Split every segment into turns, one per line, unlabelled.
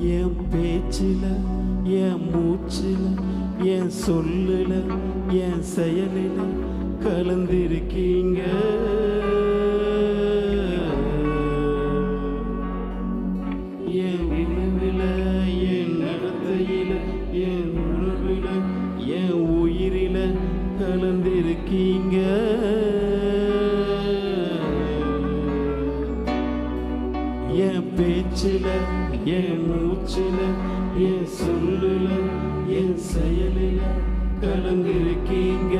என் பேச்சில என் மூச்சில என் சொல்லில் என் செயலில் கலந்திருக்கீங்க. என் உணவில என் நடத்தையில் என் உணர்வில என் உயிரில கலந்திருக்கீங்க. என் பேச்சில என் மூச்சில என் சொல்லுல என் செயலில கலந்திருக்கீங்க.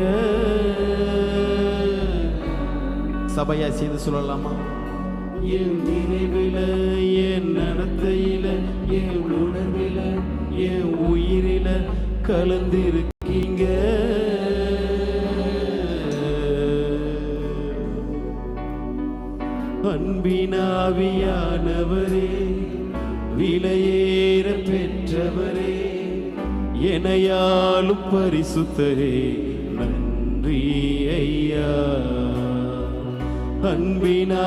சபையா செய்து சொல்லலாமா? என் நினைவில என் நடத்தையில என் உணர்வில என் உயிரில கலந்திருக்கீங்க. அன்பினாவியானவரே விலையேற பெற்றவரே எனையாலும் பரிசுத்தரே நன்றி ஐயா. அன்பினாவியானவரே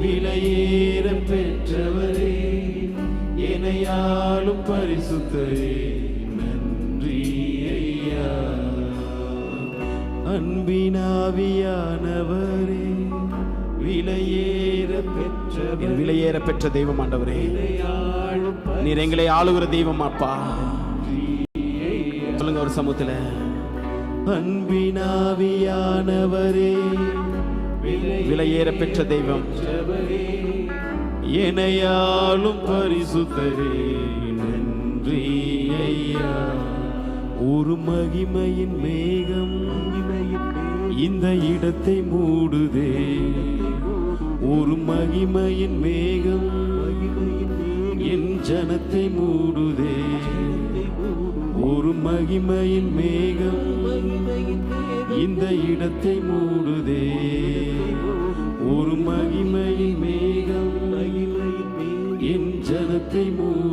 விலையேற பெற்றவரே எனையாலும் பரிசுத்தரே. அன்பினாவியானவரே விலையேற
என் விலையேற பெற்ற தெய்வம் ஆண்டவரே. நீர் எங்களை ஆளுகிற தெய்வம் அப்பா. சொல்லுங்க ஒரு சமூகத்துல.
அன்பினாவியானவரே
விலையேற பெற்ற தெய்வம்.
எனையாளும் பரிசுத்தரே நன்றி ஐயா. ஒரு மகிமையின் மேகம் இந்த இடத்தை மூடுதே. ஒரு மகிமையின் மேகம் என் ஜனத்தை மூடுதே. ஒரு மகிமையின் மேகம் இந்த இடத்தை மூடுதே. ஒரு மகிமையின் மேகம் என் ஜனத்தை மூடு